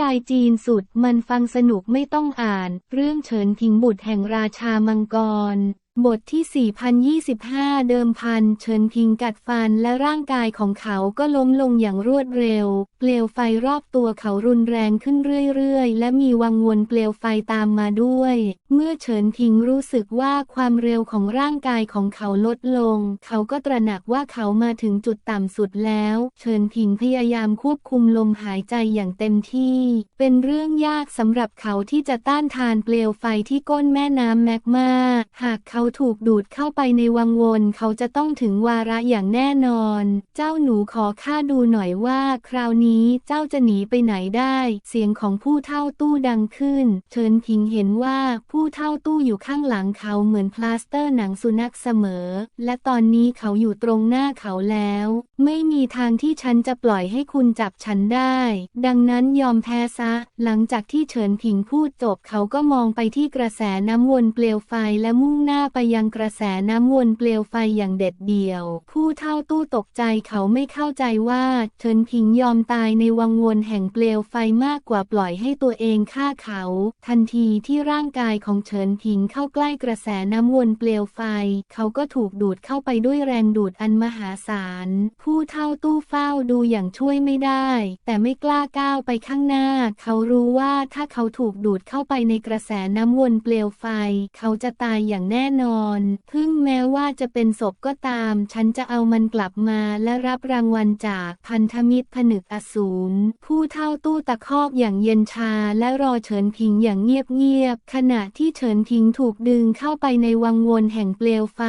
ยายจีนสุดมันฟังสนุกไม่ต้องอ่าน เรื่องเฉินทิงบุตรแห่งราชามังกร บทที่ 4025 เดิมพันเฉินพิงกัดฟันและร่างกายของเขาก็ล้มลงอย่างรวดเร็ว เปลวไฟรอบตัวเขารุนแรงขึ้นเรื่อยๆ และมีวังวนเปลวไฟตามมาด้วย เมื่อเฉินพิงรู้สึกว่าความเร็วของร่างกายของเขาลดลง เขาก็ตระหนักว่าเขามาถึงจุดต่ำสุดแล้วเฉินพิงพยายามควบคุมลมหายใจอย่างเต็มที่ เป็นเรื่องยากสำหรับเขาที่จะต้านทานเปลวไฟที่ก้นแม่น้ำแมกมา หากเขาาถูกดูดเข้าไปในวังวนเขาจะต้องถึงวาระอย่างแน่นอน เจ้าหนูขอข้าดูหน่อยว่า คราวนี้เจ้าจะหนีไปไหนได้ เสียงของผู้เท่าตู้ดังขึ้น เชิญพิงเห็นว่าผู้เท่าตู้อยู่ข้างหลังเขาเหมือนพลาสเตอร์หนังสุนัขเสมอ และตอนนี้เขาอยู่ตรงหน้าเขาแล้ว ไม่มีทางที่ฉันจะปล่อยให้คุณจับฉันได้ ดังนั้นยอมแพ้ซะ หลังจากที่เฉินผิงพูดจบเขาก็มองไปที่กระแสน้ำวนเปลวไฟและมุ่งหน้าไปยังกระแสน้ำวนเปลวไฟอย่างเด็ดเดี่ยว ผู้เท่าตู้ตกใจเขาไม่เข้าใจว่าเฉินผิงยอมตายในวังวนแห่งเปลวไฟมากกว่าปล่อยให้ตัวเองฆ่าเขา ทันทีที่ร่างกายของเฉินผิงเข้าใกล้กระแสน้ำวนเปลวไฟ เขาก็ถูกดูดเข้าไปด้วยแรงดูดอันมหาศาลผู้ผู้เท่าตู้เฝ้าดูอย่างช่วยไม่ได้ แต่ไม่กล้าก้าวไปข้างหน้า เขารู้ว่าถ้าเขาถูกดูดเข้าไปในกระแสน้ำวนเปลวไฟ เขาจะตายอย่างแน่นอนพึ่งแม้ว่าจะเป็นศพก็ตาม ฉันจะเอามันกลับมาและรับรางวัลจากพันธมิตรผนึกอสูรผู้เท่าตู้ตะคอกอย่างเย็นชาและรอเฉินพิงอย่างเงียบๆขณะที่เฉินพิงถูกดึงเข้าไปในวังวนแห่งเปลวไฟ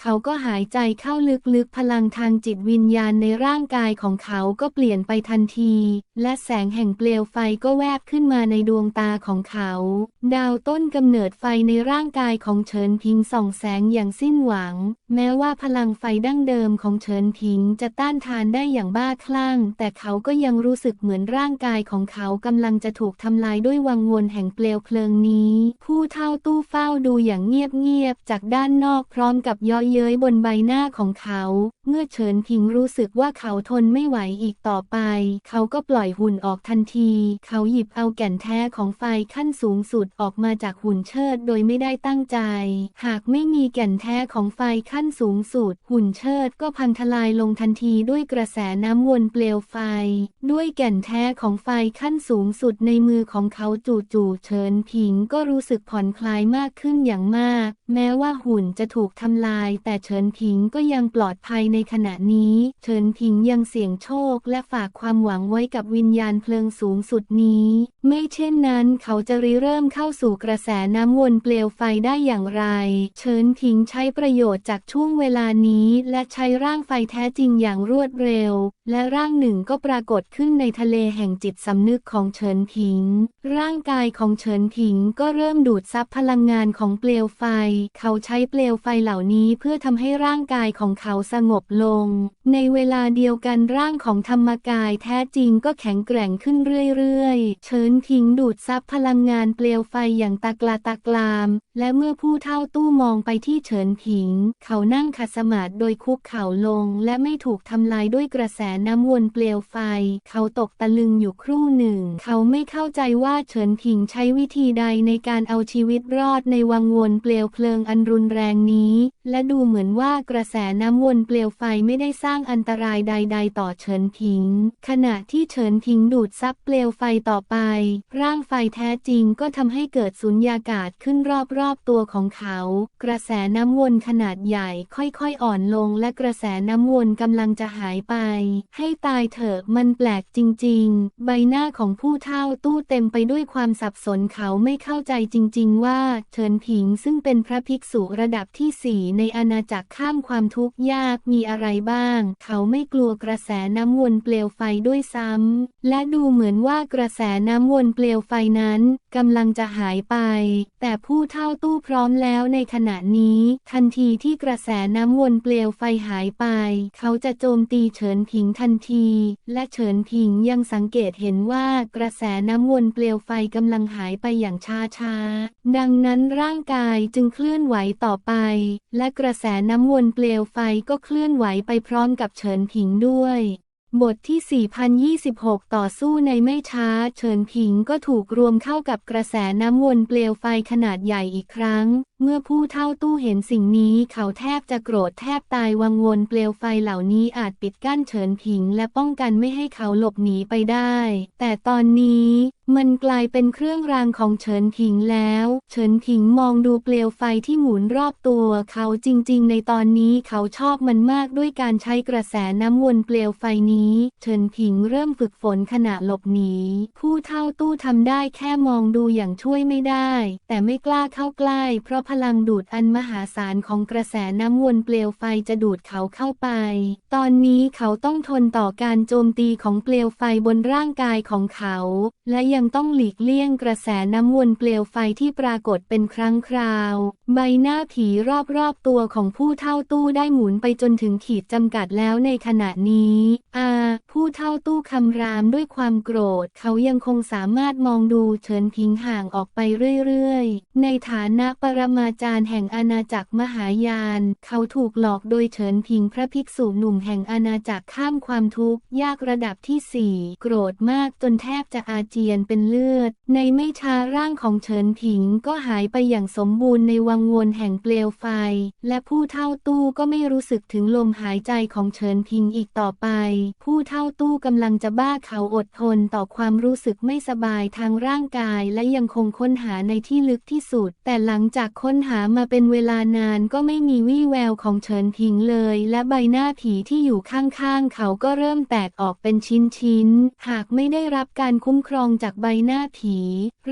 เขาก็หายใจเข้าลึกๆพลังทางจิตวิญญาณในร่างกายของเขาก็เปลี่ยนไปทันที และแสงแห่งเปลวไฟก็แวบขึ้นมาในดวงตาของเขา ดาวต้นกำเนิดไฟในร่างกายของเฉินพิงส่องแสงอย่างสิ้นหวัง แม้ว่าพลังไฟดั้งเดิมของเฉินพิงจะต้านทานได้อย่างบ้าคลั่ง แต่เขาก็ยังรู้สึกเหมือนร่างกายของเขากำลังจะถูกทำลายด้วยวังวนแห่งเปลวเพลิงนี้ ผู้เท่าตู้เฝ้าดูอย่างเงียบๆจากด้านนอกพร้อมกับย่อเย้ยบนใบหน้าของเขา เมื่อเฉินพิงรู้สึกว่าเขาทนไม่ไหวอีกต่อไป เขาก็ปล่อยหุ่นออกทันที เขาหยิบเอาแก่นแท้ของไฟขั้นสูงสุดออกมาจากหุ่นเชิดโดยไม่ได้ตั้งใจ หากไม่มีแก่นแท้ของไฟขั้นสูงสุด หุ่นเชิดก็พังทลายลงทันทีด้วยกระแสน้ำวนเปลวไฟ ด้วยแก่นแท้ของไฟขั้นสูงสุดในมือของเขาจู่ๆเฉินผิงก็รู้สึกผ่อนคลายมากขึ้นอย่างมาก แม้ว่าหุ่นจะถูกทำลาย แต่เฉินผิงก็ยังปลอดภัยในขณะนี้เฉินผิงยังเสี่ยงโชคและฝากความหวังไว้กับวิญญาณเพลิงสูงสุดนี้ ไม่เช่นนั้นเขาจะริเริ่มเข้าสู่กระแสน้ำวนเปลวไฟได้อย่างไร เฉินผิงใช้ประโยชน์จากช่วงเวลานี้ และใช้ร่างไฟแท้จริงอย่างรวดเร็ว และร่างหนึ่งก็ปรากฏขึ้นในทะเลแห่งจิตสำนึกของเฉินผิง ร่างกายของเฉินผิงก็เริ่มดูดซับพลังงานของเปลวไฟ เขาใช้เปลวไฟเหล่านี้เพื่อทำให้ร่างกายของเขาสงบลง ในเวลาเดียวกันร่างของธรรมกายแท้จริงก็แข็งแกร่งขึ้นเรื่อยๆเฉินผิงดูดซับพลังงานเปลวไฟอย่างตากลาตากลาม และเมื่อผู้เท่าตู้มองไปที่เฉินผิง เขานั่งขัดสมาธิโดยคุกเข่าลง และไม่ถูกทำลายด้วยกระแสน้ำวนเปลวไฟ เขาตกตะลึงอยู่ครู่หนึ่ง เขาไม่เข้าใจว่าเฉินผิงใช้วิธีใดในการเอาชีวิตรอดในวังวนเปลวเพลิงอันรุนแรงนี้ และดูเหมือนว่ากระแสน้ำวนเปลวไฟไม่ได้สร้างอันตรายใด ๆ ต่อเฉินผิง ขณะที่เฉินผิงดูดซับเปลวไฟต่อไป ร่างไฟแท้จริงก็ทำให้เกิดสุญญากาศขึ้นรอบๆตัวของเขา กระแสน้ำวนขนาดใหญ่ค่อยๆอ่อนลงและกระแสน้ำวนกำลังจะหายไป ให้ตายเถอะมันแปลกจริง ๆ ใบหน้าของผู้เฒ่าตู้เต็มไปด้วยความสับสนเขาไม่เข้าใจจริง ๆ ว่าเฉินผิงซึ่งเป็นพระภิกษุระดับที่สี่ในอาณาจักรข้ามความทุกข์ยากมีอะไรบ้างเขาไม่กลัวกระแสน้ำวนเปลวไฟด้วยซ้ำ และดูเหมือนว่ากระแสน้ำวนเปลวไฟนั้นกำลังจะหายไป แต่ผู้เฒ่าตู้พร้อมแล้วในขณะนี้ ทันทีที่กระแสน้ำวนเปลวไฟหายไป เขาจะโจมตีเฉินผิงทันที และเฉินผิงยังสังเกตเห็นว่ากระแสน้ำวนเปลวไฟกำลังหายไปอย่างช้าๆ ดังนั้นร่างกายจึงเคลื่อนไหวต่อไป และกระแสน้ำวนเปลวไฟก็เคลื่อนไหวไปพร้อมกับเฉินผิงด้วย บทที่ 4026 ต่อสู้ในไม่ช้า เฉินผิงก็ถูกรวมเข้ากับกระแสน้ำวนเปลวไฟขนาดใหญ่อีกครั้ง เมื่อผู้เท่าตู้เห็นสิ่งนี้เขาแทบจะโกรธแทบตายวังวนเปลวไฟเหล่านี้อาจปิดกั้นเฉินผิง และป้องกันไม่ให้เขาหลบหนีไปได้ แต่ตอนนี้มันกลายเป็นเครื่องรางของเฉินผิงแล้ว เฉินผิงมองดูเปลวไฟที่หมุนรอบตัวเขาจริง ๆ ในตอนนี้เขาชอบมันมากด้วยการใช้กระแสน้ำวนเปลวไฟนี้ เฉินผิงเริ่มฝึกฝนขณะหลบหนี ผู้เท่าตู้ทำได้แค่มองดูอย่างช่วยไม่ได้ แต่ไม่กล้าเข้าใกล้เพราะลังดูดอันมหาศาลของกระแสน้ำวนเปลวไฟจะดูดเขาเข้าไป ตอนนี้เขาต้องทนต่อการโจมตีของเปลวไฟบนร่างกายของเขา และยังต้องหลีกเลี่ยงกระแสน้ำวนเปลวไฟที่ปรากฏเป็นครั้งคราว ใบหน้าผีรอบๆตัวของผู้เท่าตู้ได้หมุนไปจนถึงขีดจำกัดแล้วในขณะนี้อาผู้เท่าตู้คำรามด้วยความโกรธ เขายังคงสามารถมองดูเฉินพิงห่างออกไปเรื่อยๆ ในฐานะปรมาาจารย์แห่งอาณาจักรมหายาน เขาถูกหลอกโดยเฉินพิงพระภิกษุหนุ่มแห่งอาณาจักรข้ามความทุกข์ยากระดับที่สี่โกรธมากจนแทบจะอาเจียนเป็นเลือด ในไม่ช้าร่างของเฉินผิงก็หายไปอย่างสมบูรณ์ในวังวนแห่งเปลวไฟ และผู้เท่าตู้ก็ไม่รู้สึกถึงลมหายใจของเฉินพิงอีกต่อไป ผู้เท่าตู้กำลังจะบ้าเขาอดทนต่อความรู้สึกไม่สบายทางร่างกายและยังคงค้นหาในที่ลึกที่สุด แต่หลังจากค้นหามาเป็นเวลานานก็ไม่มีวี่แววของเฉินพิงเลย และใบหน้าผีที่อยู่ข้างๆ เขาก็เริ่มแตกออกเป็นชิ้นๆ หากไม่ได้รับการคุ้มครองจากใบหน้าผี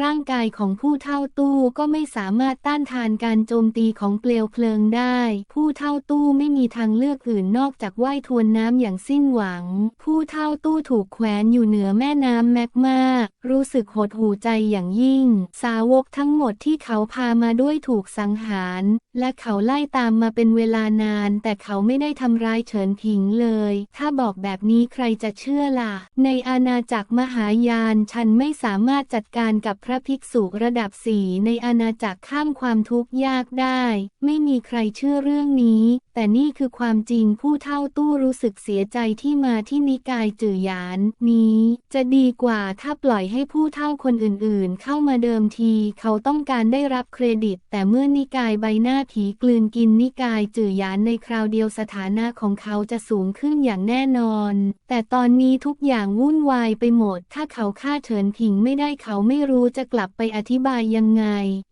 ร่างกายของผู้เท่าตู้ก็ไม่สามารถต้านทานการโจมตีของเปลวเพลิงได้ ผู้เท่าตู้ไม่มีทางเลือกอื่นนอกจากว่ายทวนน้ำอย่างสิ้นหวัง ผู้เท่าตู้ถูกแขวนอยู่เหนือแม่น้ำแมกมารู้สึกหดหูใจอย่างยิ่ง สาวกทั้งหมดที่เขาพามาด้วยถูกสังหารและเขาไล่ตามมาเป็นเวลานาน แต่เขาไม่ได้ทำร้ายเฉินผิงเลย ถ้าบอกแบบนี้ใครจะเชื่อล่ะ ในอาณาจักรมหายานฉันไม่สามารถจัดการกับพระภิกษุระดับสี่ในอาณาจักรข้ามความทุกข์ยากได้ ไม่มีใครเชื่อเรื่องนี้ แต่นี่คือความจริงผู้เท่าตู้รู้สึกเสียใจที่มาที่นิกายจื่อหยาน นี้ จะดีกว่าถ้าปล่อยให้ผู้เท่าคนอื่นๆ เข้ามาเดิมที เขาต้องการได้รับเครดิต แต่เมื่อนิกายใบหน้าผีกลืนกินนิกายจื่อหยานในคราวเดียวสถานะของเขาจะสูงขึ้นอย่างแน่นอน แต่ตอนนี้ทุกอย่างวุ่นวายไปหมด ถ้าเขาฆ่าเฉินผิงไม่ได้เขาไม่รู้จะกลับไปอธิบายยังไง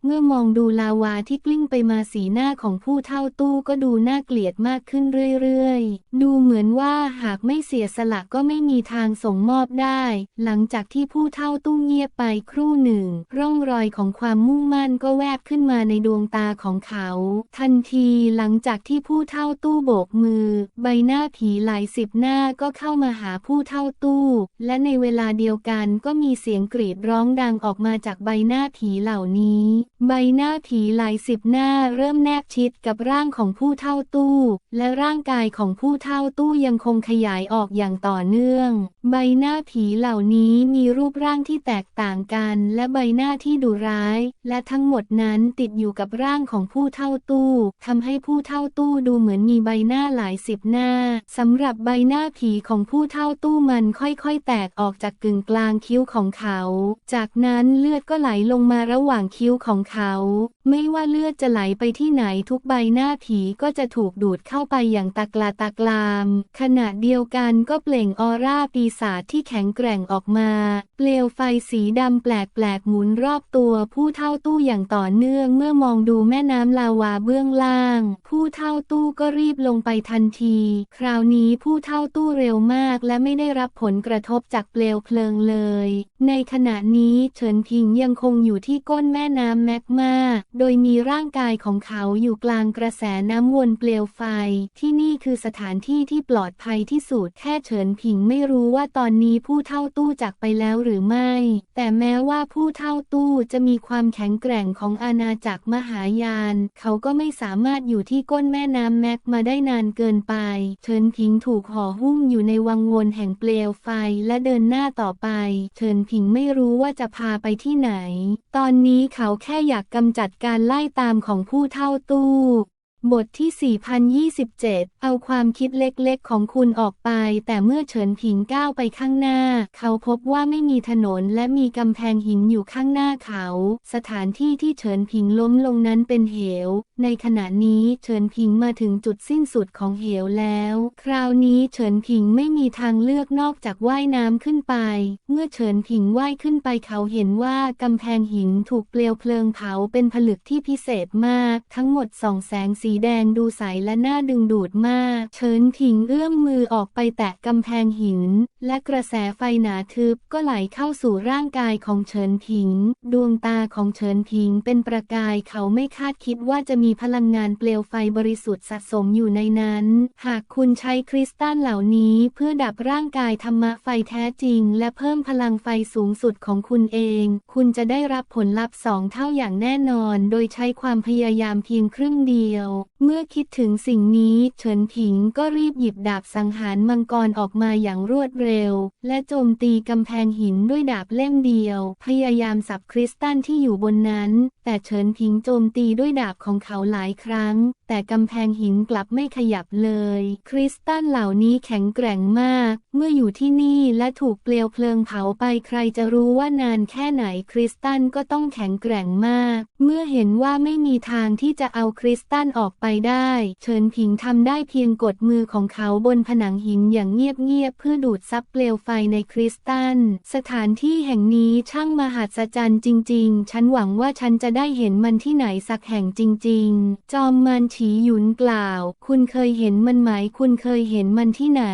เมื่อมองดูลาวาที่กลิ้งไปมาสีหน้าของผู้เท่าตู้ก็ดูน่าเกลียดมากขึ้นเรื่อยๆ ดูเหมือนว่าหากไม่เสียสละก็ไม่มีทางส่งมอบได้ หลังจากที่ผู้เท่าตู้เงียบไปครู่หนึ่ง ร่องรอยของความมุ่งมั่นก็แวบขึ้นมาในดวงตาของเขาทันทีหลังจากที่ผู้เท่าตู้โบกมือ ใบหน้าผีหลายสิบหน้าก็เข้ามาหาผู้เท่าตู้ และในเวลาเดียวกันก็มีเสียงกรีดร้องดังออกมาจากใบหน้าผีเหล่านี้ ใบหน้าผีหลายสิบหน้าเริ่มแนบชิดกับร่างของผู้เท่าตู้ และร่างกายของผู้เท่าตู้ยังคงขยายออกอย่างต่อเนื่อง ใบหน้าผีเหล่านี้มีรูปร่างที่แตกต่างกัน และใบหน้าที่ดุร้าย และทั้งหมดนั้นติดอยู่กับร่างของผู้เท่าาตู้ทำให้ผู้เท่าตู้ดูเหมือนมีใบหน้าหลายสิบหน้าสำหรับใบหน้าผีของผู้เท่าตู้มันค่อยๆ แตกออกจากกึ่งกลางคิ้วของเขา จากนั้นเลือดก็ไหลลงมาระหว่างคิ้วของเขา ไม่ว่าเลือดจะไหลไปที่ไหนทุกใบหน้าผีก็จะถูกดูดเข้าไปอย่างตากลาตากลาม ขณะเดียวกันก็เปล่งออร่าปีศาจที่แข็งแกร่งออกมา เปลวไฟสีดำแปลกๆหมุนรอบตัวผู้เท่าตู้อย่างต่อเนื่องเมื่อมองดูแม่น้ำลาววาเบื้องล่าง ผู้เท่าตู้ก็รีบลงไปทันที คราวนี้ผู้เท่าตู้เร็วมากและไม่ได้รับผลกระทบจากเปลวเพลิงเลย ในขณะนี้เฉินพิงยังคงอยู่ที่ก้นแม่น้ำแมกมา โดยมีร่างกายของเขาอยู่กลางกระแสน้ำวนเปลวไฟ ที่นี่คือสถานที่ที่ปลอดภัยที่สุด แค่เฉินผิงไม่รู้ว่าตอนนี้ผู้เท่าตู้จากไปแล้วหรือไม่ แต่แม้ว่าผู้เท่าตู้จะมีความแข็งแกร่งของอาณาจักรมหายานเขาาก็ไม่สามารถอยู่ที่ก้นแม่น้ำแม็กมาได้นานเกินไปเฉินผิงถูกห่อหุ้มอยู่ในวังวนแห่งเปลวไฟและเดินหน้าต่อไปเฉินผิงไม่รู้ว่าจะพาไปที่ไหน ตอนนี้เขาแค่อยากกำจัดการไล่ตามของผู้เท่าตู้ บทที่ 4027 เอาความคิดเล็กๆ ของคุณออกไป แต่เมื่อเฉินผิงก้าวไปข้างหน้า เขาพบว่าไม่มีถนนและมีกำแพงหินอยู่ข้างหน้าเขา สถานที่ที่เฉินผิงล้มลงนั้นเป็นเหว ในขณะนี้เฉินผิงมาถึงจุดสิ้นสุดของเหวแล้ว คราวนี้เฉินผิงไม่มีทางเลือกนอกจากว่ายน้ำขึ้นไป เมื่อเฉินผิงว่ายขึ้นไปเขาเห็นว่ากำแพงหินถูกเปลวเพลิงเผาเป็นผลึกที่พิเศษมาก ทั้งหมดส่องแสงสีีแดงดูใสและน่าดึงดูดมาก เฉินผิงเอื้อมมือออกไปแตะกำแพงหิน และกระแสไฟหนาทึบก็ไหลเข้าสู่ร่างกายของเฉินผิง ดวงตาของเฉินผิงเป็นประกายเขาไม่คาดคิดว่าจะมีพลังงานเปลวไฟบริสุทธิ์สะสมอยู่ในนั้น หากคุณใช้คริสตัลเหล่านี้เพื่อดับร่างกายธรรมะไฟแท้จริง และเพิ่มพลังไฟสูงสุดของคุณเอง คุณจะได้รับผลลัพธ์สองเท่าอย่างแน่นอน โดยใช้ความพยายามเพียงครึ่งเดียวเมื่อคิดถึงสิ่งนี้เฉินผิงก็รีบหยิบดาบสังหารมังกรออกมาอย่างรวดเร็ว และโจมตีกำแพงหินด้วยดาบเล่มเดียว พยายามสับคริสตัลที่อยู่บนนั้น แต่เฉินผิงโจมตีด้วยดาบของเขาหลายครั้ง แต่กำแพงหินกลับไม่ขยับเลย คริสตัลเหล่านี้แข็งแกร่งมาก เมื่ออยู่ที่นี่และถูกเปลวเพลิงเผาไปใครจะรู้ว่านานแค่ไหนคริสตัลก็ต้องแข็งแกร่งมาก เมื่อเห็นว่าไม่มีทางที่จะเอาคริสตัลออกไปได้ เฉินผิงทำได้เพียงกดมือของเขาบนผนังหินอย่างเงียบๆเพื่อดูดซับเปลวไฟในคริสตัล สถานที่แห่งนี้ช่างมหัศจรรย์จริง ๆ ฉันหวังว่าฉันจะได้เห็นมันที่ไหนสักแห่งจริง ๆ จอมมันฉีหยุนกล่าว คุณเคยเห็นมันไหม คุณเคยเห็นมันที่ไหน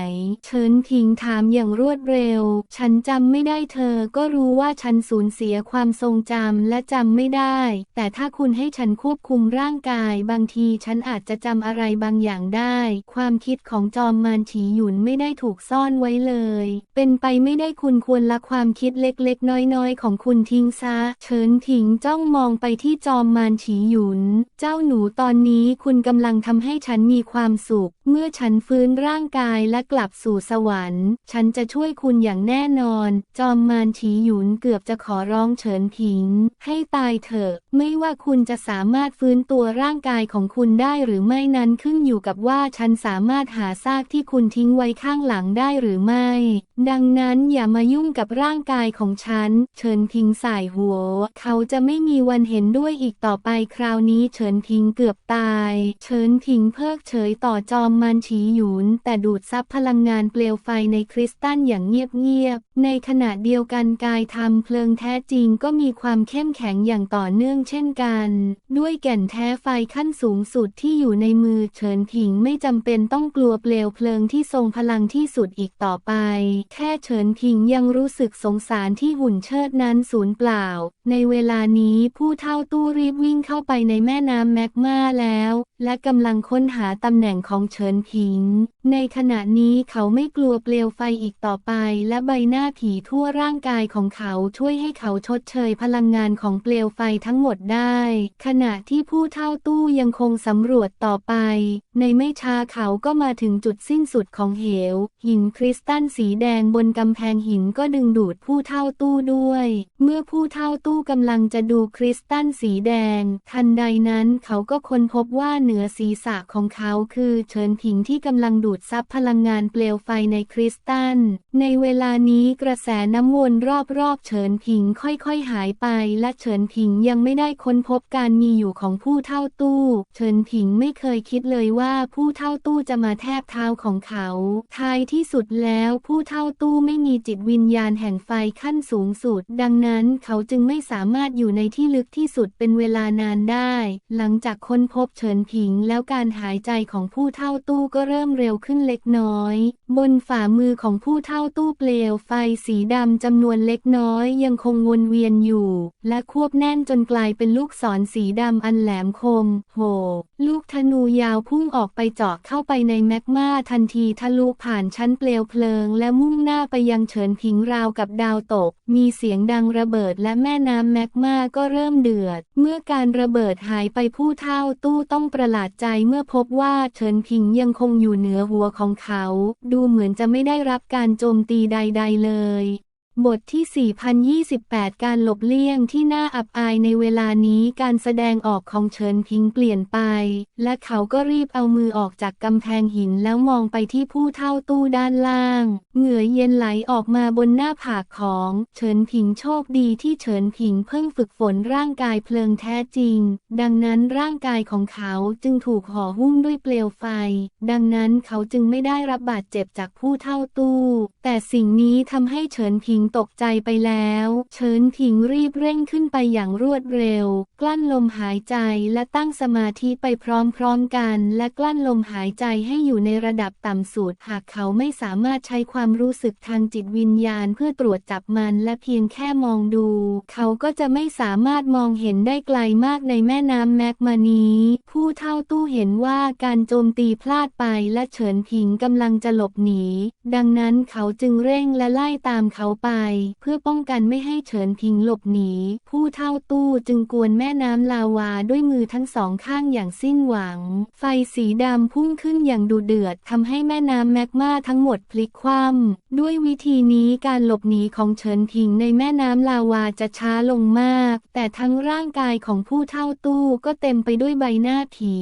เฉินผิงถามอย่างรวดเร็ว ฉันจำไม่ได้เธอ ก็รู้ว่าฉันสูญเสียความทรงจำและจำไม่ได้ แต่ถ้าคุณให้ฉันควบคุมร่างกายบางทีฉันอาจจะจำอะไรบางอย่างได้ ความคิดของจอมมารฉีหยุนไม่ได้ถูกซ่อนไว้เลย เป็นไปไม่ได้คุณควรละความคิดเล็กๆ น้อยๆ ของคุณทิ้งซะ เฉินถิงจ้องมองไปที่จอมมารฉีหยุน เจ้าหนูตอนนี้คุณกำลังทำให้ฉันมีความสุข เมื่อฉันฟื้นร่างกายและกลับสู่สวรรค์ ฉันจะช่วยคุณอย่างแน่นอน จอมมารฉีหยุนเกือบจะขอร้องเฉินผิง ให้ตายเถอะ ไม่ว่าคุณจะสามารถฟื้นตัวร่างกายของคุณได้หรือไม่นั้นขึ้นอยู่กับว่าฉันสามารถหาซากที่คุณทิ้งไว้ข้างหลังได้หรือไม่ดังนั้นอย่ามายุ่งกับร่างกายของฉัน เฉินพิงสายหัว เขาจะไม่มีวันเห็นด้วยอีกต่อไปคราวนี้เฉินพิงเกือบตาย เฉินพิงเพิกเฉยต่อจอมมันฉีหยุน แต่ดูดซับพลังงานเปลวไฟในคริสตัลอย่างเงียบๆ ในขณะเดียวกันกายธรรมเพลิงแท้จริงก็มีความเข้มแข็งอย่างต่อเนื่องเช่นกัน ด้วยแก่นแท้ไฟขั้นสูงสุดที่อยู่ในมือเฉินผิงไม่จำเป็นต้องกลัวเปลวเพลิงที่ทรงพลังที่สุดอีกต่อไปแค่เฉินผิงยังรู้สึกสงสารที่หุ่นเชิดนั้นสูญเปล่า ในเวลานี้ผู้เท่าตู้รีบวิ่งเข้าไปในแม่น้ำแมกมาแล้ว และกำลังค้นหาตำแหน่งของเฉินผิง ในขณะนี้เขาไม่กลัวเปลวไฟอีกต่อไป และใบหน้าผีทั่วร่างกายของเขาช่วยให้เขาชดเชยพลังงานของเปลวไฟทั้งหมดได้ ขณะที่ผู้เท่าตู้ยังคงสำรวจต่อไป ในไม่ช้าเขาก็มาถึงจุดสิ้นสุดของเหว หินคริสตัลสีแดงบนกำแพงหินก็ดึงดูดผู้เท่าตู้ด้วย เมื่อผู้เท่าตู้กำลังจะดูคริสตัลสีแดง ทันใดนั้นเขาก็ค้นพบว่าเหนือศีรษะของเขาคือเฉินผิงที่กำลังดูดซับพลังงานเปลวไฟในคริสตัล ในเวลานี้กระแสน้ำวนรอบๆเฉินผิงค่อยๆหายไป และเฉินผิงยังไม่ได้ค้นพบการมีอยู่ของผู้เท่าตู้ เฉินผิงไม่เคยคิดเลยว่าผู้เท่าตู้จะมาแทบเท้าของเขา ท้ายที่สุดแล้วผู้เท่าาตู้ไม่มีจิตวิญญาณแห่งไฟขั้นสูงสุด ดังนั้นเขาจึงไม่สามารถอยู่ในที่ลึกที่สุดเป็นเวลานานได้ หลังจากค้นพบเฉินผิงแล้วการหายใจของผู้เท่าตู้ก็เริ่มเร็วขึ้นเล็กน้อย บนฝ่ามือของผู้เท่าตู้เปลวไฟสีดำจำนวนเล็กน้อยยังคงวนเวียนอยู่ และควบแน่นจนกลายเป็นลูกศรสีดำอันแหลมคม โห ลูกธนูยาวพุ่งออกไปเจาะเข้าไปในแมกมาทันทีทะลุผ่านชั้นเปลวเพลิงและมุ่งงหน้าไปยังเฉินผิงราวกับดาวตก มีเสียงดังระเบิดและแม่น้ำแมกมาก็เริ่มเดือด เมื่อการระเบิดหายไปผู้เท่าตู้ต้องประหลาดใจเมื่อพบว่าเฉินผิงยังคงอยู่เหนือหัวของเขา ดูเหมือนจะไม่ได้รับการโจมตีใด ๆ เลย บทที่ 4028 การหลบเลี่ยงที่น่าอับอายในเวลานี้การแสดงออกของเฉินพิงเปลี่ยนไป และเขาก็รีบเอามือออกจากกำแพงหินแล้วมองไปที่ผู้เท่าตู้ด้านล่าง เหงื่อเย็นไหลออกมาบนหน้าผากของเฉินพิงโชคดีที่เฉินพิงเพิ่งฝึกฝนร่างกายเพลิงแท้จริง ดังนั้นร่างกายของเขาจึงถูกห่อหุ้มด้วยเปลวไฟ ดังนั้นเขาจึงไม่ได้รับบาดเจ็บจากผู้เท่าตู้ แต่สิ่งนี้ทำให้เฉินพิงตกใจไปแล้ว เฉินพิงรีบเร่งขึ้นไปอย่างรวดเร็ว กลั้นลมหายใจและตั้งสมาธิไปพร้อมๆกัน และกลั้นลมหายใจให้อยู่ในระดับต่ำสุด หากเขาไม่สามารถใช้ความรู้สึกทางจิตวิญญาณเพื่อตรวจจับมันและเพียงแค่มองดู เขาก็จะไม่สามารถมองเห็นได้ไกลมากในแม่น้ำแมกมานี้ ผู้เท่าตู้เห็นว่าการโจมตีพลาดไปและเฉินพิงกำลังจะหลบหนี ดังนั้นเขาจึงเร่งและไล่ตามเขาไปเพื่อป้องกันไม่ให้เฉินพิงหลบหนี ผู้เท่าตู้จึงกวนแม่น้ำลาวาด้วยมือทั้งสองข้างอย่างสิ้นหวัง ไฟสีดำพุ่งขึ้นอย่างดุเดือดทำให้แม่น้ำแมกมาทั้งหมดพลิกคว่ำด้วยวิธีนี้การหลบหนีของเฉินพิงในแม่น้ำลาวาจะช้าลงมาก แต่ทั้งร่างกายของผู้เท่าตู้ก็เต็มไปด้วยใบหน้าผี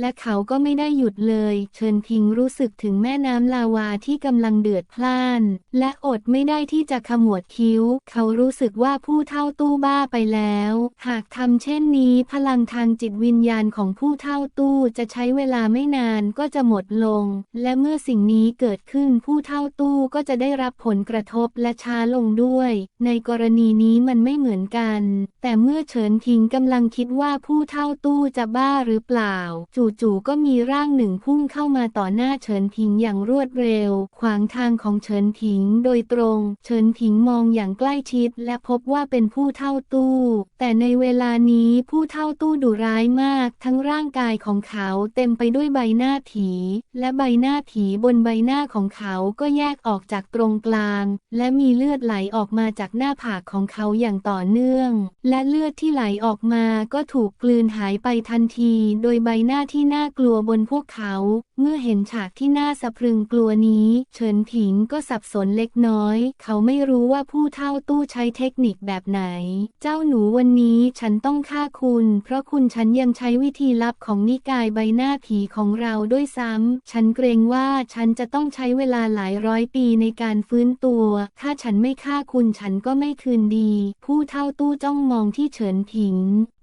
และเขาก็ไม่ได้หยุดเลย เฉินพิงรู้สึกถึงแม่น้ำลาวาที่กำลังเดือดพล่าน และอดไม่ได้ที่จะขมวดคิ้ว เขารู้สึกว่าผู้เท่าตู้บ้าไปแล้ว หากทำเช่นนี้พลังทางจิตวิญญาณของผู้เท่าตู้จะใช้เวลาไม่นานก็จะหมดลง และเมื่อสิ่งนี้เกิดขึ้นผู้เท่าตู้ก็จะได้รับผลกระทบและช้าลงด้วย ในกรณีนี้มันไม่เหมือนกัน แต่เมื่อเฉินพิงกำลังคิดว่าผู้เท่าตู้จะบ้าหรือเปล่า จู่ๆก็มีร่างหนึ่งพุ่งเข้ามาต่อหน้าเฉินพิงอย่างรวดเร็ว ขวางทางของเฉินพิงโดยตรง เฉินพิงมองอย่างใกล้ชิดและพบว่าเป็นผู้เท่าตู้ แต่ในเวลานี้ผู้เท่าตู้ดุร้ายมาก ทั้งร่างกายของเขาเต็มไปด้วยใบหน้าผี และใบหน้าผีบนใบหน้าของเขาก็แยกออกจากตรงกลาง และมีเลือดไหลออกมาจากหน้าผากของเขาอย่างต่อเนื่อง และเลือดที่ไหลออกมาก็ถูกกลืนหายไปทันที โดยใบหน้าที่น่ากลัวบนพวกเขา เมื่อเห็นฉากที่น่าสะพรึงกลัวนี้ เฉินผิงก็สับสนเล็กน้อย เขาไม่รู้ว่าผู้เท่าตู้ใช้เทคนิคแบบไหน เจ้าหนูวันนี้ฉันต้องฆ่าคุณ เพราะคุณฉันยังใช้วิธีลับของนิกายใบหน้าผีของเราด้วยซ้ำ ฉันเกรงว่าฉันจะต้องใช้เวลาหลายร้อยปีในการฟื้นตัว ถ้าฉันไม่ฆ่าคุณฉันก็ไม่คืนดี ผู้เท่าตู้จ้องมองที่เฉินผิง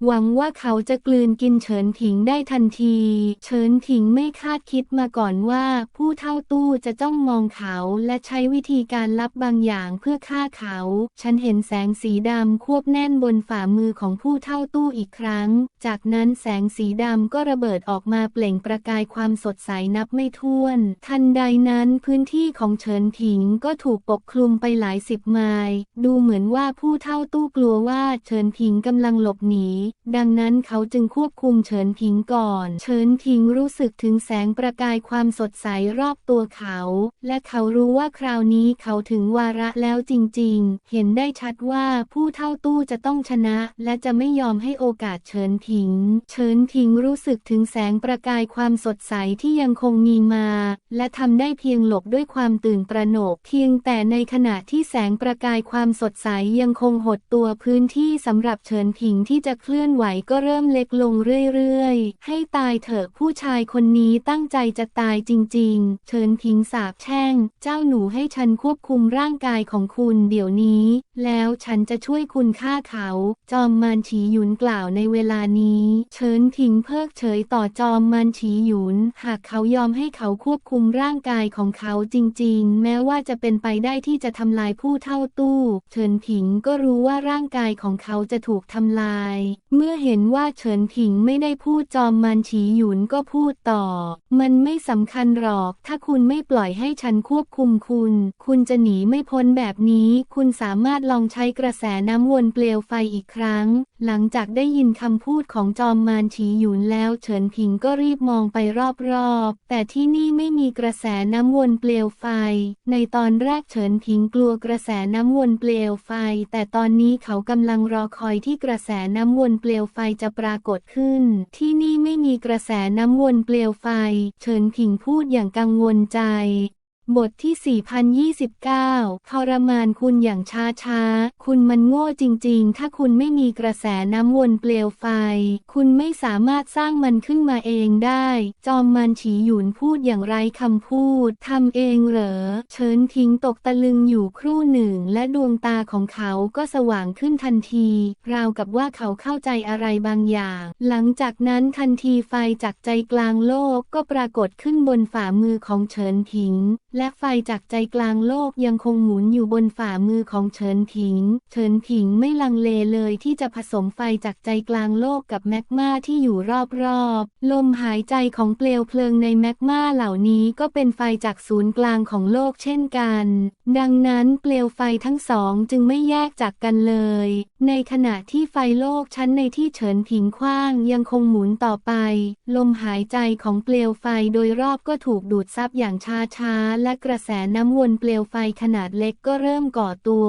หวังว่าเขาจะกลืนกินเฉินผิงได้ทันที เฉินผิงไม่คาดคิดมาก่อนว่า ผู้เท่าตู้จะจ้องมองเขาและใช้วิธีการลับบางอย่างเพื่อฆ่าเขา ฉันเห็นแสงสีดำควบแน่นบนฝ่ามือของผู้เท่าตู้อีกครั้ง จากนั้นแสงสีดำก็ระเบิดออกมาเปล่งประกายความสดใสนับไม่ถ้วน ทันใดนั้นพื้นที่ของเฉินผิงก็ถูกปกคลุมไปหลายสิบไมล์ดูเหมือนว่าผู้เท่าตู้กลัวว่าเฉินผิงกำลังหลบหนี ดังนั้นเขาจึงควบคุมเฉินผิงก่อน เฉินผิงรู้สึกถึงแสงประกายความสดใสรอบตัวเขา และเขารู้ว่าคราวนี้เขาถึงวาระแล้วจริง ๆ เห็นได้ชัดว่าผู้เท่าตู้จะต้องชนะ และจะไม่ยอมให้โอกาสเฉินผิง เฉินผิงรู้สึกถึงแสงประกายความสดใสที่ยังคงมีมา และทำได้เพียงหลบด้วยความตื่นประหนก เพียงแต่ในขณะที่แสงประกายความสดใสยังคงหดตัวพื้นที่สำหรับเฉินผิงที่จะเคลื่อนไหวก็เริ่มเล็กลงเรื่อยๆ ให้ตายเถอะผู้ชายคนนี้ตั้งใจจะตายจริง ๆ เฉินผิงสาบแช่ง เจ้าหนูให้ฉันควบคุมร่างกายของคุณเดี๋ยวนี้ แล้วฉันจะช่วยคุณฆ่าเขา จอมมานฉีหยุนกล่าวในเวลานี้ เฉินผิงเพิกเฉยต่อจอมมานฉีหยุน หากเขายอมให้เขาควบคุมร่างกายของเขาจริง ๆ แม้ว่าจะเป็นไปได้ที่จะทำลายผู้เท่าตู้ เฉินผิงก็รู้ว่าร่างกายของเขาจะถูกทำลาย เมื่อเห็นว่าเฉินผิงไม่ได้พูดจอมมันฉีหยุนก็พูดต่อ มันไม่สำคัญหรอก ถ้าคุณไม่ปล่อยให้ฉันควบคุมคุณ คุณจะหนีไม่พ้นแบบนี้คุณสามารถลองใช้กระแสน้ำวนเปลวไฟอีกครั้ง หลังจากได้ยินคำพูดของจอมมานฉีหยุนแล้วเฉินผิงก็รีบมองไปรอบๆ แต่ที่นี่ไม่มีกระแสน้ำวนเปลวไฟ ในตอนแรกเฉินผิงกลัวกระแสน้ำวนเปลวไฟ แต่ตอนนี้เขากำลังรอคอยที่กระแสน้ำวนเปลวไฟจะปรากฏขึ้น ที่นี่ไม่มีกระแสน้ำวนเปลวไฟ เฉินผิงพูดอย่างกังวลใจ บทที่ 4029 ทรมานคุณอย่างช้าช้าๆคุณมันโง่จริง ๆ ถ้าคุณไม่มีกระแสน้ำวนเปลวไฟ คุณไม่สามารถสร้างมันขึ้นมาเองได้ จอมมันฉีหยุนพูดอย่างไรคำพูด ทำเองเหรอ เชิญทิ้งตกตะลึงอยู่ครู่หนึ่ง และดวงตาของเขาก็สว่างขึ้นทันที ราวกับว่าเขาเข้าใจอะไรบางอย่าง หลังจากนั้นทันทีไฟจากใจกลางโลกก็ปรากฏขึ้นบนฝ่ามือของเฉินผิงและไฟจากใจกลางโลกยังคงหมุนอยู่บนฝ่ามือของเฉินผิง เฉินผิงไม่ลังเลเลยที่จะผสมไฟจากใจกลางโลกกับแมกมาที่อยู่รอบๆ ลมหายใจของเปลวเพลิงในแมกมาเหล่านี้ก็เป็นไฟจากศูนย์กลางของโลกเช่นกัน ดังนั้นเปลวไฟทั้งสองจึงไม่แยกจากกันเลย ในขณะที่ไฟโลกชั้นในที่เฉินผิงคว้างยังคงหมุนต่อไป ลมหายใจของเปลวไฟโดยรอบก็ถูกดูดซับอย่างช้าๆและกระแสน้ำวนเปลวไฟขนาดเล็กก็เริ่มก่อตัว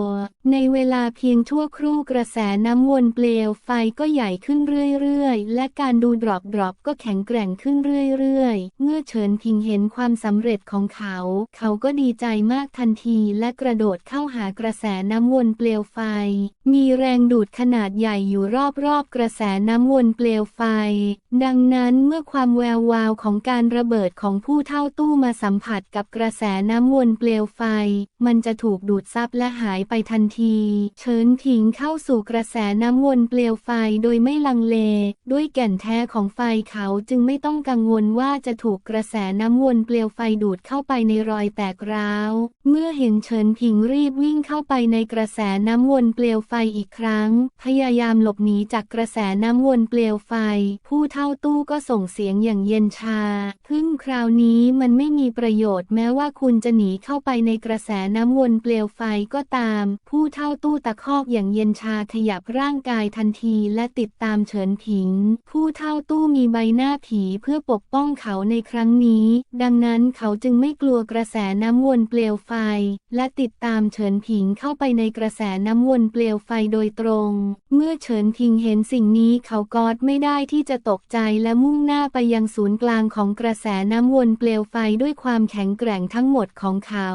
ในเวลาเพียงชั่วครู่กระแสน้ำวนเปลวไฟก็ใหญ่ขึ้นเรื่อยๆ และการดูดรอปดรอปก็แข็งแกร่งขึ้นเรื่อยๆ เมื่อเฉินพิงเห็นความสำเร็จของเขา เขาก็ดีใจมากทันทีและกระโดดเข้าหากระแสน้ำวนเปลวไฟ มีแรงดูดขนาดใหญ่อยู่รอบๆกระแสน้ำวนเปลวไฟ ดังนั้นเมื่อความแวววาวของการระเบิดของผู้เท่าตู้มาสัมผัสกับกระแสน้ำวนเปลวไฟ มันจะถูกดูดซับและหายไปทันที เชิญถิงเข้าสู่กระแสน้ำวนเปลวไฟโดยไม่ลังเล ด้วยแก่นแท้ของไฟเขาจึงไม่ต้องกังวลว่าจะถูกกระแสน้ำวนเปลวไฟดูดเข้าไปในรอยแตกร้าว เมื่อเห็นเฉินผิงรีบวิ่งเข้าไปในกระแสน้ำวนเปลวไฟอีกครั้ง พยายามหลบหนีจากกระแสน้ำวนเปลวไฟ ผู้เท่าตู้ก็ส่งเสียงอย่างเย็นชา พึ่งคราวนี้มันไม่มีประโยชน์แม้ว่าคุณจะหนีเข้าไปในกระแสน้ำวนเปลวไฟก็ตาม ผู้เท่าตู้ตะคอกอย่างเย็นชาขยับร่างกายทันทีและติดตามเฉินผิง ผู้เท่าตู้มีใบหน้าผีเพื่อปกป้องเขาในครั้งนี้ ดังนั้นเขาจึงไม่กลัวกระแสน้ำวนเปลวไฟ และติดตามเฉินผิงเข้าไปในกระแสน้ำวนเปลวไฟโดยตรง เมื่อเฉินผิงเห็นสิ่งนี้เขากอดไม่ได้ที่จะตกใจและมุ่งหน้าไปยังศูนย์กลางของกระแสน้ำวนเปลวไฟด้วยความแข็งแกร่งทั้ั้งหมดของเขา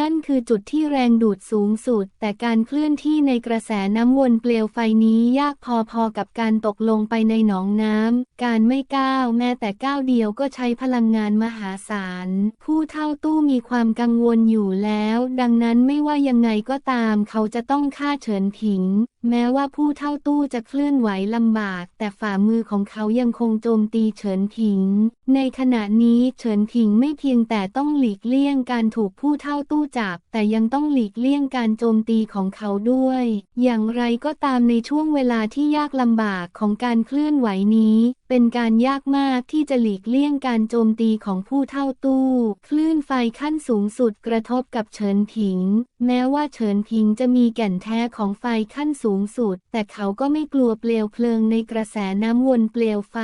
นั่นคือจุดที่แรงดูดสูงสุด แต่การเคลื่อนที่ในกระแสน้ำวนเปลวไฟนี้ยากพอๆกับการตกลงไปในหนองน้ำ การไม่ก้าวแม้แต่ก้าวเดียวก็ใช้พลังงานมหาศาล ผู้เท่าตู้มีความกังวลอยู่แล้ว ดังนั้นไม่ว่ายังไงก็ตามเขาจะต้องฆ่าเฉินผิง แม้ว่าผู้เท่าตู้จะเคลื่อนไหวลำบาก แต่ฝ่ามือของเขายังคงโจมตีเฉินผิง ในขณะนี้เฉินผิงไม่เพียงแต่ต้องหลีกเลี่ยงการถูกผู้เท่าตู้จับ แต่ยังต้องหลีกเลี่ยงการโจมตีของเขาด้วย อย่างไรก็ตามในช่วงเวลาที่ยากลำบากของการเคลื่อนไหวนี้ เป็นการยากมากที่จะหลีกเลี่ยงการโจมตีของผู้เท่าตู้ คลื่นไฟขั้นสูงสุดกระทบกับเฉินผิง แม้ว่าเฉินผิงจะมีแก่นแท้ของไฟขั้นสูงสุด แต่เขาก็ไม่กลัวเปลวเพลิงในกระแสน้ำวนเปลวไฟ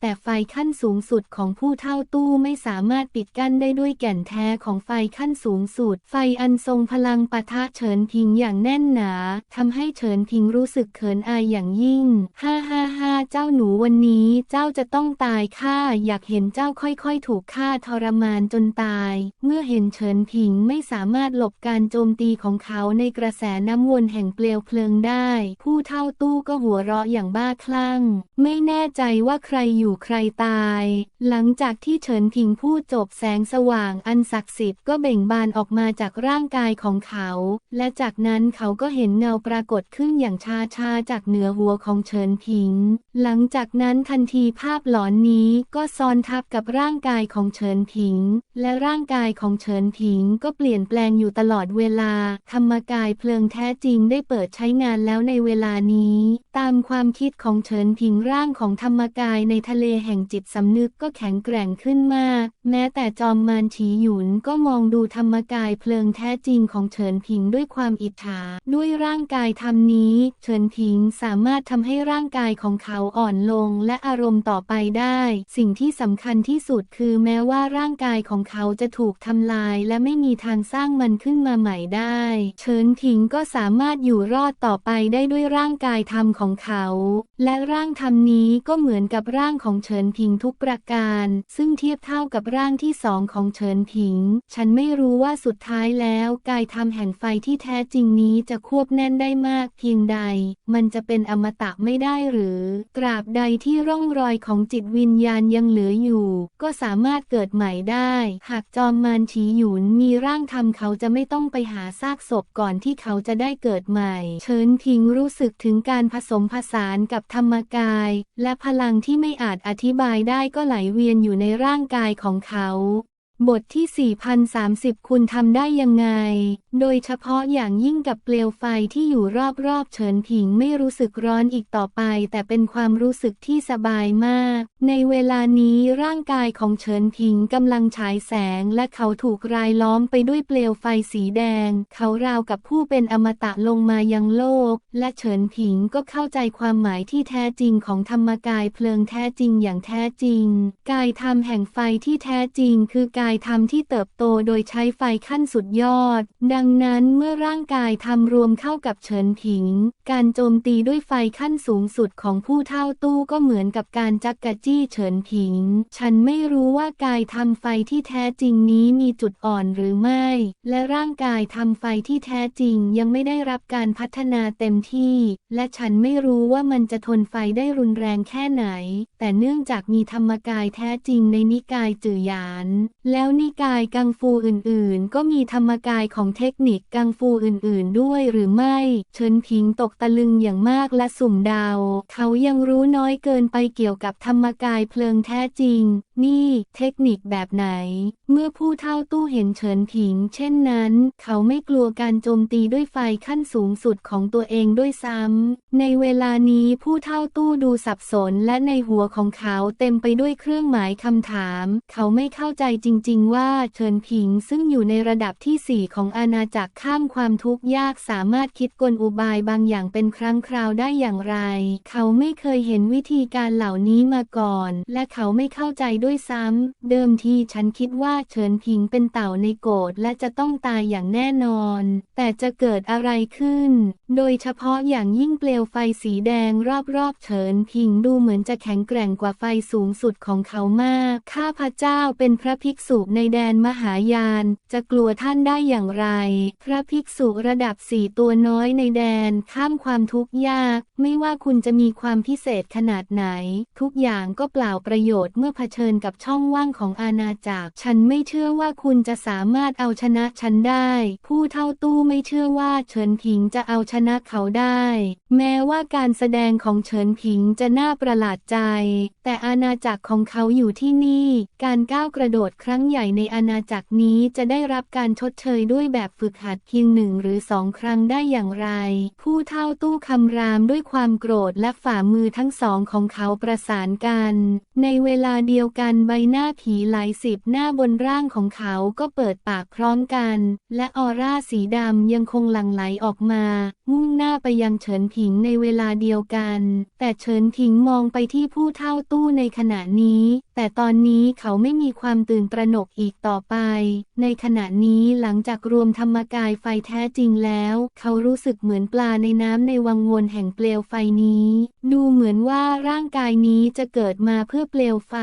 แต่ไฟขั้นสูงสุดของผู้เท่าตู้ไม่สามารถปิดกั้นได้ด้วยแก่นแท้ของไฟขั้นสูงสุด ไฟอันทรงพลังปะทะเฉินผิงอย่างแน่นหนาทำให้เฉินผิงรู้สึกเขินอายอย่างยิ่งฮ่าฮ่าฮ่าเจ้าหนูวันนี้เจ้าจะต้องตายข้าอยากเห็นเจ้าค่อยๆ ถูกฆ่าทรมานจนตาย เมื่อเห็นเฉินผิงไม่สามารถหลบการโจมตีของเขาในกระแสน้ำวนแห่งเปลวเพลิงได้ผู้เท่าตู้ก็หัวเราะอย่างบ้าคลั่ง ไม่แน่ใจว่าใครอยู่ใครตาย หลังจากที่เฉินผิงพูดจบแสงสว่างอันศักดิ์สิทธิ์ก็เบ่งบานออกมาจากร่างกายของเขา และจากนั้นเขาก็เห็นเงาปรากฏขึ้นอย่างชาชาจากเหนือหัวของเฉินผิง หลังจากนั้นทันทีภาพหลอนนี้ก็ซ้อนทับกับร่างกายของเฉินผิง และร่างกายของเฉินผิงก็เปลี่ยนแปลงอยู่ตลอดเวลาธรรมกายเพลิงแท้จริงได้เปิดใช้งานแล้วในเวลานี้ ตามความคิดของเฉินผิงร่างของธรรมกายในทะเลแห่งจิตสำนึกก็แข็งแกร่งขึ้นมาก แม้แต่จอมมารฉีหยุนก็มองดูธรรมกายเพลิงแท้จริงของเฉินผิงด้วยความอิจฉา ด้วยร่างกายทำนี้ เฉินผิงสามารถทำให้ร่างกายของเขาอ่อนลงและอารมณ์ต่อไปได้ สิ่งที่สำคัญที่สุดคือแม้ว่าร่างกายของเขาจะถูกทำลายและไม่มีทางสร้างมันขึ้นมาใหม่ได้ เฉินผิงก็สามารถอยู่รอดต่อไปได้ด้วยร่างกายธรรมของเขา และร่างธรรมนี้ก็เหมือนกับร่างของเฉินผิงทุกประการ ซึ่งเทียบเท่ากับร่างที่สองของเฉินผิง ฉันไม่รู้ว่าสุดท้ายแล้วกายธรรมแห่งไฟที่แท้จริงนี้จะควบแน่นได้มากเพียงใด มันจะเป็นอมตะไม่ได้หรือ ตราบใดที่ร่องรอยของจิตวิญญาณยังเหลืออยู่ ก็สามารถเกิดใหม่ได้ หากจอมมารฉีหยุนมีร่างธรรมเขาจะไม่ต้องไปหาซากศพก่อนที่เขาจะได้เกิดใหม่ เฉินพิงิงรู้สึกถึงการผสมผสานกับธรรมกาย และพลังที่ไม่อาจอธิบายได้ก็ไหลเวียนอยู่ในร่างกายของเขา บทที่ 4030 คุณทำได้ยังไง โดยเฉพาะอย่างยิ่งกับเปลวไฟที่อยู่รอบๆเฉินผิงไม่รู้สึกร้อนอีกต่อไป แต่เป็นความรู้สึกที่สบายมาก ในเวลานี้ร่างกายของเฉินผิงกำลังฉายแสง และเขาถูกรายล้อมไปด้วยเปลวไฟสีแดง เขาราวกับผู้เป็นอมตะลงมายังโลก และเฉินผิงก็เข้าใจความหมายที่แท้จริงของธรรมกายเพลิงแท้จริงอย่างแท้จริง กายธรรมแห่งไฟที่แท้จริง คือกายธรรมที่เติบโตโดยใช้ไฟขั้นสุดยอด ดังนั้นเมื่อร่างกายทำรวมเข้ากับเฉินผิง การโจมตีด้วยไฟขั้นสูงสุดของผู้เท่าตู้ก็เหมือนกับการจักกะจี้เฉินผิง ฉันไม่รู้ว่ากายทำไฟที่แท้จริงนี้มีจุดอ่อนหรือไม่ และร่างกายทำไฟที่แท้จริงยังไม่ได้รับการพัฒนาเต็มที่ และฉันไม่รู้ว่ามันจะทนไฟได้รุนแรงแค่ไหน แต่เนื่องจากมีธรรมกายแท้จริงในนิกายจื่อหยาน แล้วนิกายกังฟูอื่นๆ ก็มีธรรมกายของเทคนิคกังฟูอื่นๆด้วยหรือไม่ เชิญพิงตกตะลึงอย่างมากและสุ่มดาว เขายังรู้น้อยเกินไปเกี่ยวกับธรรมกายเพลิงแท้จริง นี่เทคนิคแบบไหน เมื่อผู้เท่าตู้เห็นเฉินผิง เช่นนั้น เขาไม่กลัวการโจมตีด้วยไฟขั้นสูงสุดของตัวเองด้วยซ้ำ ในเวลานี้ผู้เท่าตู้ดูสับสนและในหัวของเขาเต็มไปด้วยเครื่องหมายคำถาม เขาไม่เข้าใจจริง ๆ ว่าเฉินผิงซึ่งอยู่ในระดับที่สี่ของอาณาจักรข้ามความทุกข์ยากสามารถคิดกลอุบายบางอย่างเป็นครั้งคราวได้อย่างไร เขาไม่เคยเห็นวิธีการเหล่านี้มาก่อน และเขาไม่เข้าใจด้วยซ้ำ เดิมทีฉันคิดว่าเฉินผิงเป็นเต่าในโกดและจะต้องตายอย่างแน่นอน แต่จะเกิดอะไรขึ้น โดยเฉพาะอย่างยิ่งเปลวไฟสีแดงรอบๆเฉินผิงดูเหมือนจะแข็งแกร่งกว่าไฟสูงสุดของเขามาก ข้าพระเจ้าเป็นพระภิกษุในแดนมหายาน จะกลัวท่านได้อย่างไร พระภิกษุระดับสี่ตัวน้อยในแดนข้ามความทุกข์ยาก ไม่ว่าคุณจะมีความพิเศษขนาดไหน ทุกอย่างก็เปล่าประโยชน์เมื่อเผชิญกับช่องว่างของอาณาจักร ฉันไม่เชื่อว่าคุณจะสามารถเอาชนะฉันได้ ผู้เท่าตู้ไม่เชื่อว่าเฉินผิงจะเอาชนะเขาได้ แม้ว่าการแสดงของเฉินผิงจะน่าประหลาดใจ แต่อาณาจักรของเขาอยู่ที่นี่ การก้าวกระโดดครั้งใหญ่ในอาณาจักรนี้จะได้รับการชดเชยด้วยแบบฝึกหัดเพียงหนึ่งหรือสองครั้งได้อย่างไร ผู้เท่าตู้คำรามด้วยความโกรธและฝ่ามือทั้งสองของเขาประสานกัน ในเวลาเดียวกันใบหน้าผีหลายสิบหน้าบนร่างของเขาก็เปิดปากพร้อมกัน และออร่าสีดำยังคงหลั่งไหลออกมา มุ่งหน้าไปยังเฉินผิงในเวลาเดียวกัน แต่เฉินผิงมองไปที่ผู้เท่าตู้ในขณะนี้ แต่ตอนนี้เขาไม่มีความตื่นตระหนกอีกต่อไป ในขณะนี้หลังจากรวมธรรมกายไฟแท้จริงแล้ว เขารู้สึกเหมือนปลาในน้ำในวังวนแห่งเปลวไฟนี้ ดูเหมือนว่าร่างกายนี้จะเกิดมาเพื่อเปลวไฟ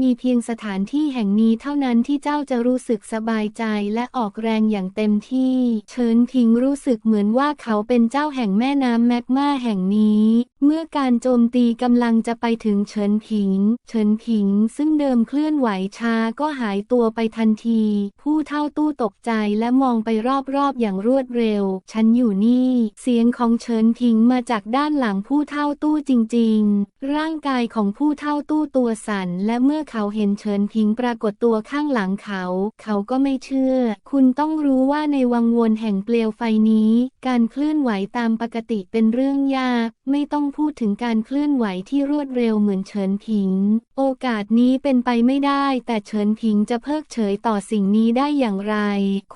มีเพียงสถานที่แห่งนี้เท่านั้นที่เจ้าจะรู้สึกสบายใจและออกแรงอย่างเต็มที่เฉินพิงรู้สึกเหมือนว่าเขาเป็นเจ้าแห่งแม่น้ำแมกมาแห่งนี้ เมื่อการโจมตีกำลังจะไปถึงเฉินผิง เฉินผิงซึ่งเดิมเคลื่อนไหวช้าก็หายตัวไปทันที ผู้เท่าตู้ตกใจและมองไปรอบๆอย่างรวดเร็ว ฉันอยู่นี่ เสียงของเฉินผิงมาจากด้านหลังผู้เท่าตู้จริง ๆ ร่างกายของผู้เท่าตู้ตัวสั่นและเมื่อเขาเห็นเฉินผิงปรากฏตัวข้างหลังเขา เขาก็ไม่เชื่อ คุณต้องรู้ว่าในวังวนแห่งเปลวไฟนี้ การเคลื่อนไหวตามปกติเป็นเรื่องยาก ไม่ต้องพูดถึงการเคลื่อนไหวที่รวดเร็วเหมือนเฉินผิง โอกาสนี้ี้เป็นไปไม่ได้ แต่เฉินผิงจะเพิกเฉยต่อสิ่งนี้ได้อย่างไร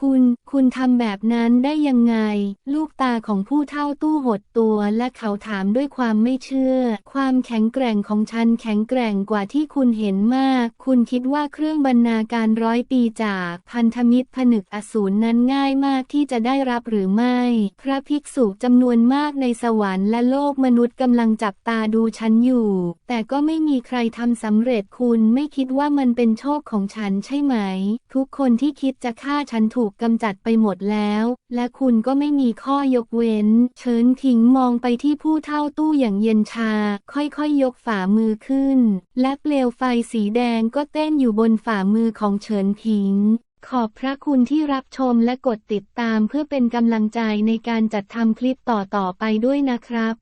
คุณ คุณทำแบบนั้นได้ยังไง ลูกตาของผู้เท่าตู้หดตัวและเขาถามด้วยความไม่เชื่อ ความแข็งแกร่งของฉันแข็งแกร่งกว่าที่คุณเห็นมาก คุณคิดว่าเครื่องบรรณาการร้อยปีจากพันธมิตรผนึกอสูรนั้นง่ายมากที่จะได้รับหรือไม่ พระภิกษุจำนวนมากในสวรรค์และโลกมนุษย์กำลังจับตาดูฉันอยู่ แต่ก็ไม่มีใครทำสำเร็จคุณณไม่คิดว่ามันเป็นโชคของฉันใช่ไหม ทุกคนที่คิดจะฆ่าฉันถูกกำจัดไปหมดแล้ว และคุณก็ไม่มีข้อยกเว้น เชิญถิงมองไปที่ผู้เท่าตู้อย่างเย็นชา ค่อยๆยกฝ่ามือขึ้น และเปลวไฟสีแดงก็เต้นอยู่บนฝ่ามือของเฉินผิงขอบพระคุณที่รับชมและกดติดตามเพื่อเป็นกำลังใจในการจัดทำคลิปต่อๆไปด้วยนะครับ